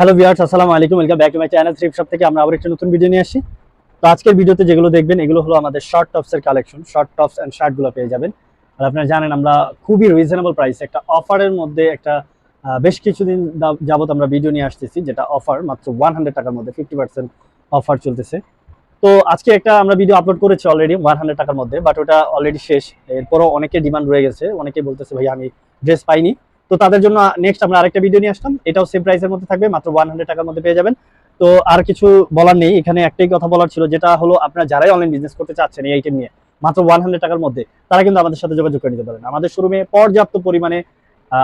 Hello viewers আসসালামু আলাইকুম। Welcome back to my channel thrift shop থেকে আমরা আবার একটা নতুন ভিডিও নিয়ে আসি তো আজকের ভিডিওতে যেগুলো দেখবেন, এগুলো হলো আমাদের শর্ট টপস এর কালেকশন শর্ট টপস এন্ড শার্টগুলো পেয়ে যাবেন। আর আপনারা জানেন, আমরা খুবই রিজনেবল প্রাইস একটা অফারের মধ্যে একটা বেশ কিছুদিন যাবত আমরা ভিডিও নিয়ে আসতেছি, যেটা অফার মাত্র ওয়ান হান্ড্রেড টাকার মধ্যে ফিফটি পার্সেন্ট অফার চলতেছে। তো আজকে একটা আমরা ভিডিও আপলোড করেছি অলরেডি ওয়ান হান্ড্রেড টাকার মধ্যে বাট ওটা অলরেডি শেষ। এরপরও অনেকে ডিমান্ড রয়ে গেছে। অনেকে বলতেছে, ভাই, আমি ড্রেস পাইনি। তো তাদের জন্য নেক্সট আমরা আরেকটা ভিডিও নিয়ে আসলাম। এটাও সেম প্রাইসের মধ্যে থাকবে, মাত্র ওয়ান হান্ড্রেড টাকার মধ্যে পেয়ে যাবেন। তো আর কিছু বলার নেই, এখানে একটাই কথা বলার ছিল, যেটা হলো আপনারা যারাই অনলাইন বিজনেস করতে চাচ্ছেন এই আইটেম নিয়ে, মাত্র ওয়ান হান্ড্রেড টাকার মধ্যে, তারা কিন্তু আমাদের সাথে যোগাযোগ করে নিতে পারেন। আমাদের শোরুমে পর্যাপ্ত পরিমাণে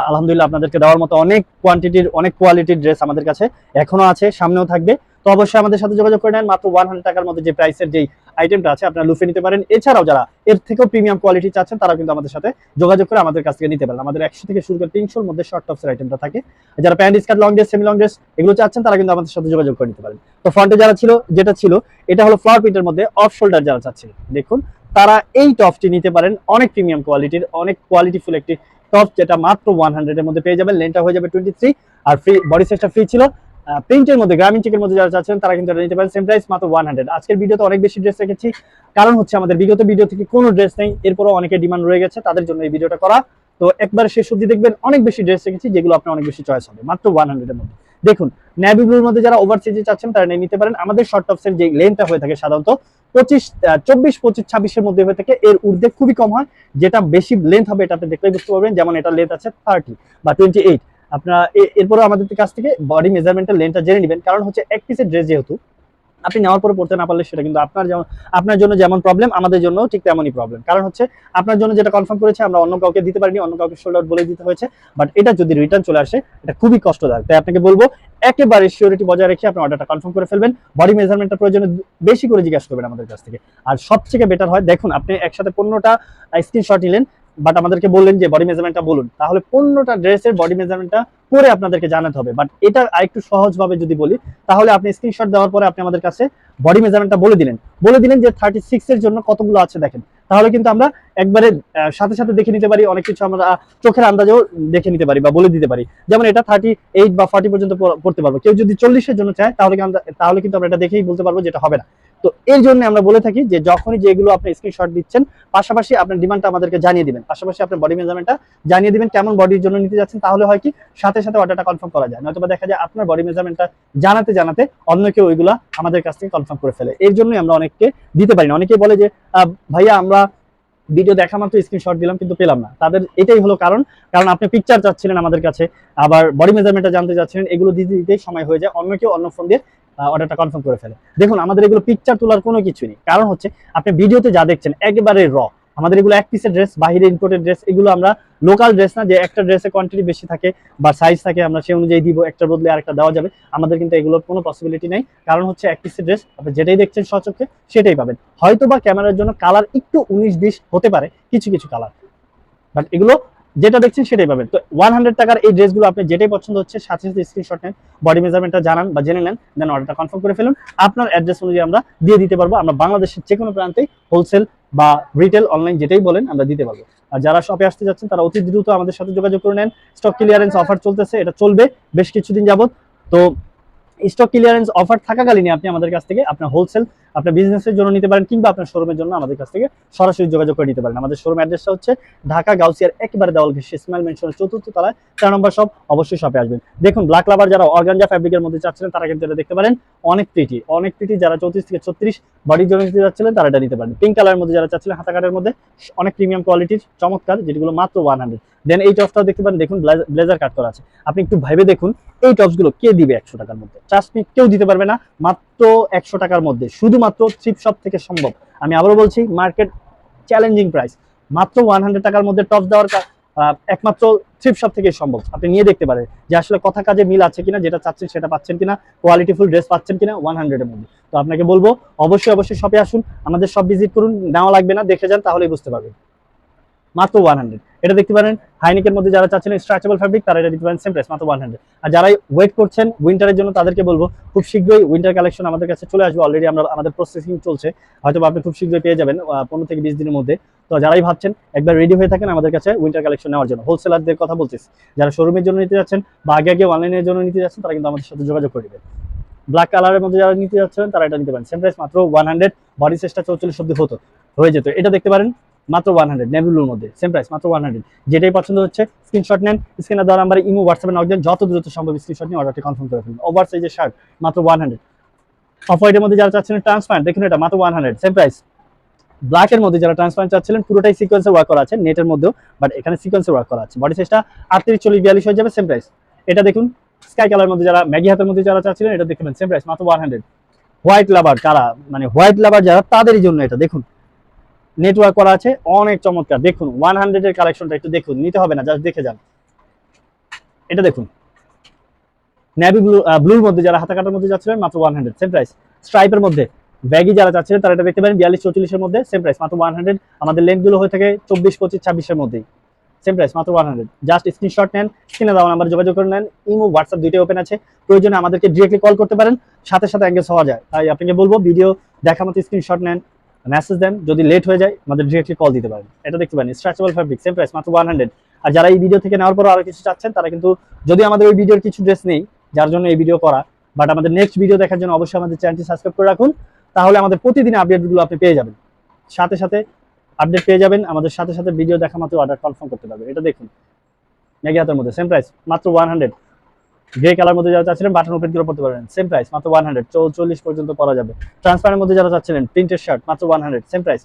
আলহামদুলিল্লাহ আপনাদেরকে দেওয়ার মতো অনেক কোয়ান্টিটির অনেক কোয়ালিটির ড্রেস আমাদের কাছে এখনও আছে, সামনেও থাকবে। তো অবশ্যই আমাদের সাথে যোগাযোগ করে নেন, মাত্র ওয়ান টাকার মধ্যে যে প্রাইসের যেই আইটেমটা আছে, আপনারা লুফে নিতে পারেন। এছাড়াও যারা এর থেকেও প্রিমিয়াম কোয়ালিটি চাচ্ছেন তারা কিন্তু আমাদের সাথে যোগাযোগ করে আমাদের কাছ থেকে নিতে পারেন। আমাদের একশো থেকে শুরু করে তিনশোর মধ্যে শর্ট টপসের আইটেমটা থাকে। যারা pant skirt long dress semi long dress এগুলো চাচ্ছেন, তারা কিন্তু আমাদের সাথে যোগাযোগ করে নিতে পারেন। তো ফ্রন্টে যারা ছিল, যেটা ছিল, এটা হলো ফ্লাওয়ার প্রিন্টের মধ্যে অফ শোল্ডার যারা চাচ্ছেন, দেখুন, তারা এই টপটি নিতে পারেন। অনেক প্রিমিয়াম কোয়ালিটির অনেক কোয়ালিটিফুল একটি টপ যেটা মাত্র ওয়ান হান্ড্রেডের মধ্যে পেয়ে যাবেন। লেনটা হয়ে যাবে টোয়েন্টি থ্রি আর ফ্রি বডি সাইজটা ফ্রি ছিল। প্রিন্টের মধ্যে গ্রামীণ চেকের মধ্যে যারা চাচ্ছেন, তারা কিন্তু নিতে পারেন। সেম প্রাইস মাত্র ওয়ান হান্ড্রেড আজকের ভিডিওতে অনেক বেশি ড্রেস রেখেছি। কারণ হচ্ছে আমাদের বিগত ভিডিও থেকে কোনো ড্রেস নেই। এরপরও অনেকের ডিমান্ড রয়ে গেছে। তাদের জন্য এই ভিডিওটা করা। তো একবার শেষ অবধি দেখবেন, অনেক বেশি ড্রেস রেখেছি, যেগুলো আপনার অনেক বেশি চয়েস হবে। মাত্র ওয়ান হান্ড্রেডের মধ্যে। দেখুন ন্যাভি ব্লুর মধ্যে যারা ওভার সাইজে চাচ্ছেন, তারা নিয়ে নিতে পারেন। আমাদের শর্ট টপসের যে লেনটা হয়ে থাকে সাধারণত পঁচিশ চব্বিশ, পঁচিশ, ছাব্বিশের মধ্যে হয়ে থাকে। এর ঊর্ধ্বে খুবই কম হয়। যেটা বেশি লেন্থ হবে এটাতে দেখলে বুঝতে পারবেন, যেমন এটা লেন্থ আছে থার্টি বা টোয়েন্টি এইট আপনারা এরপরে আমাদের কাছ থেকে বডি মেজারমেন্টের লেন্থটা জেনে নেবেন, কারণ হচ্ছে এক পিসের ড্রেস যেহেতু আপনি নেওয়ার পরে পড়তে না পারলে সেটা কিন্তু আপনার যেমন, আপনার জন্য যেমন প্রবলেম আমাদের জন্য ঠিক তেমনই প্রবলেম কারণ হচ্ছে, আপনার জন্য যেটা কনফার্ম করেছে, আমরা অন্য কাউকে দিতে পারিনি, অন্য কাউকে সোল্ড আউট বলে দিতে হয়েছে। বাট এটা যদি রিটার্ন চলে আসে, এটা খুবই কষ্টদায়ক। তাই আপনাকে বলব, একেবারে সিওরিটি বজায় রেখে আপনি অর্ডারটা কনফার্ম করে ফেলবেন। বডি মেজারমেন্টটা প্রয়োজনে বেশি করে জিজ্ঞাসা করবেন আমাদের কাছ থেকে। আর সবথেকে বেটার হয়, দেখুন, আপনি একসাথে পনেরোটা স্ক্রিনশট নিলেন বাট আমাদেরকে বললেন যে বডি মেজারমেন্টটা বলুন। তাহলে পনেরোটা ড্রেসের বডি মেজারমেন্টটা পরে আপনাদেরকে জানাতে হবে। বাট এটা আরেকটু সহজভাবে যদি বলি, তাহলে আপনি স্ক্রিনশট দেওয়ার পরে আপনি আমাদের কাছে বডি মেজারমেন্টটা বলে দিলেন। বলে দিলেন যে থার্টি সিক্স এর জন্য কতগুলো আছে দেখেন। তাহলে কিন্তু আমরা একবারে সাথে সাথে দেখে নিতে পারি, অনেক কিছু আমরা চোখের আন্দাজেও দেখে নিতে পারি বা বলে দিতে পারি। যেমন এটা থার্টি এইট বা ফর্টি পর্যন্ত পর- পড়তে পারব। কেউ যদি চল্লিশের জন্য চায়, তাহলে তাহলে কিন্তু আমরা এটা দেখেই বলতে পারব যেটা হবে না। তো এর জন্য আমরা বলে থাকি যে যখনই যেগুলো আপনি স্ক্রিনশট দিচ্ছেন, পাশাপাশি আপনার ডিমান্ডটা আমাদেরকে জানিয়ে দিবেন। পাশাপাশি আপনার বডি মেজারমেন্টটা জানিয়ে দিবেন, কেমন বডির জন্য নিতে যাচ্ছেন, তাহলে হয় কি, সাথে সাথে অর্ডারটা কনফার্ম করা যায়। নয়তো দেখা যায় আপনার বডি মেজারমেন্টটা জানাতে জানাতে অন্য কেউ ওইগুলা আমাদের কাছ থেকে কনফার্ম করে ফেলে। এর জন্যই আমরা অনেককে দিতে পারি না। অনেকেই বলে যে ভাইয়া, আমরা ভিডিও দেখা মাত্র স্ক্রিনশট দিলাম, কিন্তু পেলাম না। তাদের এটাই হলো কারণ। কারণ আপনি পিকচার চাচ্ছিলেন আমাদের কাছে, আবার বডি মেজারমেন্টটা জানতে চাচ্ছিলেন এগুলো দিতে দিতেই সময় হয়ে যায়। অন্য কেউ অন্য ফোন দিয়ে অর্ডারটা কনফার্ম করে ফেলে। দেখুন, আমাদের এগুলো পিকচার তোলার কোনো কিছু নেই। কারণ হচ্ছে, আপনি ভিডিওতে যা দেখছেন, একেবারে র আমাদের এগুলো এক পিসের ড্রেস বাহিরে ইম্পোর্টেড ড্রেস এগুলো আমরা লোকাল ড্রেস না, যে একটা ড্রেসের কোয়ান্টিটি বেশি থাকে বা সাইজ থাকে, আমরা সেই অনুযায়ী দিব একটার বদলে আরেকটা দেওয়া যাবে। আমাদের কিন্তু এগুলোর কোনো পসিবিলিটি নেই। কারণ হচ্ছে, এক পিসের ড্রেস আপনি যেটাই দেখছেন সচক্ষে, সেটাই পাবেন। হয়তো বা ক্যামেরার জন্য কালার একটু উনিশ বিশ হতে পারে, কিছু কিছু কালার বাট এগুলো যেটা দেখছেন সেটাই পাবেন। তো ওয়ান হান্ড্রেড টাকার এই ড্রেসগুলো আপনি যেটাই পছন্দ হচ্ছে, সাথে সাথে স্ক্রিনশট নেন বডি মেজারমেন্টটা জানান বা জেনে নেন দেন অর্ডারটা কনফার্ম করে ফেলুন। আপনার অ্যাড্রেস অনুযায়ী আমরা দিয়ে দিতে পারব। আমরা বাংলাদেশের যে কোনো প্রান্তেই হোলসেল বা রিটেল অনলাইন যেটাই বলেন, আমরা দিতে পারব। আর যারা শপে আসতে যাচ্ছেন, তারা অতি দ্রুত আমাদের সাথে যোগাযোগ করে নেন। স্টক ক্লিয়ারেন্স অফার চলতেছে, এটা চলবে বেশ কিছুদিন যাবত তো স্টক ক্লিয়ারেন্স অফার থাকাকালীনই আপনি আমাদের কাছ থেকে আপনার হোলসেল আপনার বিজনেসের জন্য নিতে পারেন কিংবা আপনার শোরুমের জন্য আমাদের কাছ থেকে সরাসরি যোগাযোগ করে নিতে পারেন। আমাদের শোরুম অ্যাড্রেসটা হচ্ছে ঢাকা গাউসিয়ার একেবারে দেওয়াল ঘেসে স্মাইল মেনশনের চতুর্থ তলায়, চার নম্বর সব অবশ্যই শপে আসবেন। দেখুন ব্ল্যাক লাভার যারা অর্গানজা ফ্যাব্রিকের মধ্যে চাচ্ছিলেন, তারা কিন্তু এটা দেখতে পারেন। অনেক প্রিটি অনেক প্রিটি যারা চৌত্রিশ থেকে ছত্রিশ বডির জন্য নিতে যাচ্ছিলেন, তারা এটা নিতে পারেন। পিঙ্ক কালারের মধ্যে যারা চাচ্ছিলেন হাতা কাটের মধ্যে, অনেক প্রিমিয়াম কোয়ালিটির চমৎকার, যেগুলো মাত্র ওয়ান হান্ড্রেড দেন এই টপসটাও দেখতে পারেন, দেখুন ব্লেজার কাট করা আছে। আপনি একটু ভেবে দেখুন, এই টপসগুলো কে দিবে একশো টাকার মধ্যে? ট্রাস্ট মি কেউ দিতে পারবে না, মাত্র একশো টাকার মধ্যে। শুধুমাত্র থ্রিপ শপ থেকে সম্ভব। আমি আবারও বলছি মার্কেট চ্যালেঞ্জিং প্রাইস মাত্র ওয়ান হান্ড্রেড টাকার মধ্যে টপস দেওয়ার একমাত্র থ্রিপ শপ থেকে সম্ভব। আপনি নিয়ে দেখতে পারেন যে আসলে কথা কাজে মিল আছে কিনা, যেটা চাচ্ছেন সেটা পাচ্ছেন কিনা কোয়ালিটিফুল ড্রেস পাচ্ছেন কিনা ওয়ান হান্ড্রেডের মধ্যে। তো আপনাকে বলব, অবশ্যই অবশ্যই শপে আসুন, আমাদের সব ভিজিট করুন, নেওয়া লাগবে না, দেখে যান, তাহলেই বুঝতে পারবেন। মাত্র ওয়ান হান্ড্রেড এটা দেখতে পারেন হাইনিকের মধ্যে যারা চাচ্ছেন স্ট্রেচেবল ফ্যাব্রিক তারা এটা দিতে পারেন সেম প্রাইস মাত্র ওয়ান হান্ড্রেড আর যারাই ওয়েট করছেন উইন্টারের জন্য, তাদেরকে বলব, খুব শীঘ্রই উইন্টার কালেকশন আমাদের কাছে চলে আসবে। অলরেডি আমরা, আমাদের প্রসেসিং চলছে। হয়তো আপনি খুব শীঘ্রই পেয়ে যাবেন পনেরো থেকে বিশ দিনের মধ্যে। তো যারাই ভাবছেন, একবার রেডি হয়ে থাকেন আমাদের কাছে উইন্টার কালেকশন নেওয়ার জন্য। হোলসেলারদের কথা বলতেছি। যারা শোরুমের জন্য নিতে যাচ্ছেন বা আগে আগে অনলাইনের জন্য নিতে যাচ্ছেন, তারা কিন্তু আমাদের সাথে যোগাযোগ করবে ব্ল্যাক কালারের মধ্যে যারা নিতে যাচ্ছেন, তারা এটা নিতে পারেন। সেম প্রাইস মাত্র ওয়ান হান্ড্রেড বডি সাইজটা চৌচল্লিশ অব্দি হতো, হয়ে যেত। এটা দেখতে পারেন মাত্র ওয়ান হান্ড্রেড নেভিলুর মধ্যে সেম প্রাইস মাত্র ওয়ান হান্ড্রেড যেটাই পছন্দ হচ্ছে স্ক্রিনশট নেন স্ক্রিনের দ্বারা আমরা ইমো হোয়াটসঅ্যাপে নক দেন যত দ্রুত সম্ভব স্ক্রিনশট নিয়ে অর্ডারটি কনফার্ম করে ফেলুন। ওভার সাইজের শার্ট মাত্র ওয়ান হান্ড্রেড অফ হোয়াইটের মধ্যে যারা চাচ্ছেন ট্রান্সপারেন্ট দেখুন এটা, মাত্র ওয়ান হান্ড্রেড সেম প্রাইস ব্ল্যাকের মধ্যে যারা ট্রান্সপারেন্ট চাচ্ছিলেন, পুরোটাই সিকোয়েন্সে ওয়ার্ক করা আছে নেটের মধ্যেও বাট এখানে সিকোয়েন্সে ওয়ার্ক করা আছে। বডি সাইজটা আটত্রিশ, চল্লিশ, বিয়াল্লিশ হয়ে যাবে সেম প্রাইস এটা দেখুন স্কাই কালার মধ্যে যারা ম্যাগি হাতের মধ্যে যারা চাচ্ছিলেন, এটা দেখবেন সেম প্রাইস মাত্র ওয়ান হান্ড্রেড হোয়াইট লাভার কারা? মানে হোয়াইট লাভার যারা, তাদেরই জন্য এটা, দেখুন। নেটওয়ার্ক করা আছে, অনেক চমৎকার। দেখুন ওয়ান হান্ড্রেডের কালেকশনটা একটু দেখুন, নিতে হবে না জাস্ট দেখে যান। এটা দেখুন। নেভি ব্লু ব্লুর মধ্যে যারা হাতা কাটার মধ্যে যাচ্ছিলেন, মাত্র ওয়ান হান্ড্রেড সেম প্রাইস স্ট্রাইপের মধ্যে ব্যাগি যারা চাচ্ছিলেন, তারা এটা দেখতে পারেন, বিয়াল্লিশ, চৌচল্লিশের মধ্যে সেম প্রাইস মাত্র ওয়ান হান্ড্রেড আমাদের লেন্থগুলো হয়ে থাকে চব্বিশ, পঁচিশ, ছাব্বিশের মধ্যেই। সেম প্রাইস মাত্র ওয়ান হান্ড্রেড জাস্ট স্ক্রিনশট নেন, স্ক্রিনে দেওয়া নাম্বার যোগাযোগ করে নেন, ইমো হোয়াটসঅ্যাপ দুইটাই ওপেন আছে। প্রয়োজনে আমাদেরকে ডিরেক্টলি কল করতে পারেন, সাথে সাথে অ্যাঙ্গেজ হওয়া যায়। তাই আপনাকে বলব ভিডিও দেখা মতো স্ক্রিনশট নেন মেসেজ দেন যদি লেট হয়ে যায়, আমাদের ডিরেক্টলি কল দিতে পারেন। এটা দেখতে পারেন স্ট্রেচেবল ফ্যাব্রিক সেম প্রাইস মাত্র ওয়ান হান্ড্রেড আর যারা এই ভিডিও থেকে নেওয়ার পর আরও কিছু চাচ্ছেন, তারা কিন্তু যদি আমাদের ওই ভিডিওর কিছু ড্রেস নেই, যার জন্য এই ভিডিও করা বাট আমাদের নেক্সট ভিডিও দেখার জন্য অবশ্যই আমাদের চ্যানেলটি সাবস্ক্রাইব করে রাখুন, তাহলে আমাদের প্রতিদিন আপডেটগুলো আপনি পেয়ে যাবেন। সাথে সাথে আপডেট পেয়ে যাবেন, আমাদের সাথে সাথে ভিডিও দেখা মাত্র অর্ডার কনফার্ম করতে পারবেন। এটা দেখুন ম্যাগি হাতের মধ্যে সেম প্রাইস মাত্র ওয়ান হান্ড্রেড গ্রে কালার মধ্যে যারা চাচ্ছিলেন বাটন ওপেন করে পড়তে পারবেন। সেম প্রাইস মাত্র ওয়ান হান্ড্রেড চৌচল্লিশ পর্যন্ত পরা যাবে। ট্রান্সপারের মধ্যে যারা চাচ্ছিলেন প্রিন্টের শার্ট মাত্র ওয়ান হান্ড্রেড সেম প্রাইস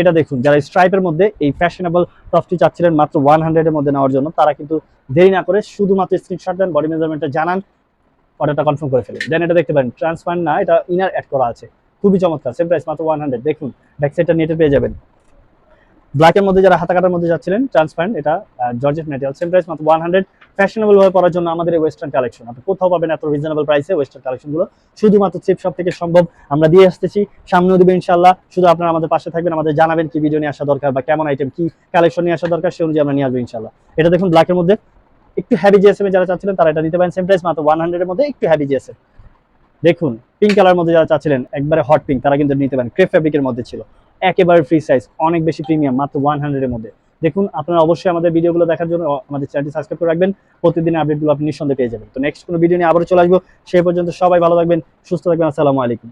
এটা দেখুন, যারা স্ট্রাইপের মধ্যে এই ফ্যাশনেবল টপটি চাচ্ছিলেন, মাত্র ওয়ান হান্ড্রেডের মধ্যে নেওয়ার জন্য, তারা কিন্তু দেরি না করে শুধুমাত্র স্ক্রিনশট দেন বডি মেজারমেন্টটা জানান অর্ডারটা কনফার্ম করে ফেলেন। দেন এটা দেখতে পারেন ট্রান্সপারেন্ট না, এটা ইনার অ্যাড করা আছে। খুবই চমৎকার সেম প্রাইস মাত্র ওয়ান হান্ড্রেড দেখুন ব্যাক সাইডটা নেটে পেয়ে যাবেন। ব্ল্যাকের মধ্যে যারা হাতা কাটার মধ্যে যাচ্ছিলেন ট্রান্সপারেন্ট এটা জর্জেট ম্যাটেরিয়াল সেম প্রাইস মাত্র ওয়ান হান্ড্রেড ফ্যাশনেবল ভাবে পরার জন্য আমাদের এই ওয়েস্টার্ন কালেকশন আপনি কোথাও পাবেন এত রিজনেবল প্রাইসে ওয়েস্টার্ন কালেকশনগুলো শুধুমাত্র চিপ শপ থেকে সম্ভব আমরা দিয়ে আসতেছি। সামনেও দিবে ইনশাল্লাহ শুধু আপনারা আমাদের পাশে থাকবেন, আমাদের জানাবেন কি ভিডিও নিয়ে আসা দরকার বা কেমন আইটেম কি কালেকশন নিয়ে আসা দরকার, সে অনুযায়ী আমরা নিয়ে আসব ইনশাল্লাহ এটা দেখুন ব্ল্যাকের মধ্যে। একটু হ্যাভি জিএসএম যারা চাচ্ছিলেন, তারা এটা নিতে পারেন। সেম প্রাইস মাত্র ওয়ান হান্ড্রেডের মধ্যে একটু হ্যাভি জিএসএম দেখুন পিঙ্ক কালার মধ্যে যারা চাচ্ছিলেন, একবারে হট পিঙ্ক তারা কিন্তু নিতে পারেন। ক্রেপ ফ্যাব্রিকের মধ্যে ছিল। একেবারে ফ্রি সাইজ অনেক বেশি প্রিমিয়াম মাত্র ওয়ান হান্ড্রেডের মধ্যে। দেখুন, আপনারা অবশ্যই আমাদের ভিডিওগুলো দেখার জন্য আমাদের চ্যানেলটি সাবস্ক্রাইব করে রাখবেন। প্রতিদিন আপডেটগুলো আপনি নিঃসন্দেহে পেয়ে যাবেন। তো নেক্সট কোনো ভিডিও নিয়ে আবারও চলে আসব। সেই পর্যন্ত সবাই ভালো থাকবেন, সুস্থ থাকবেন, আসসালামু আলাইকুম।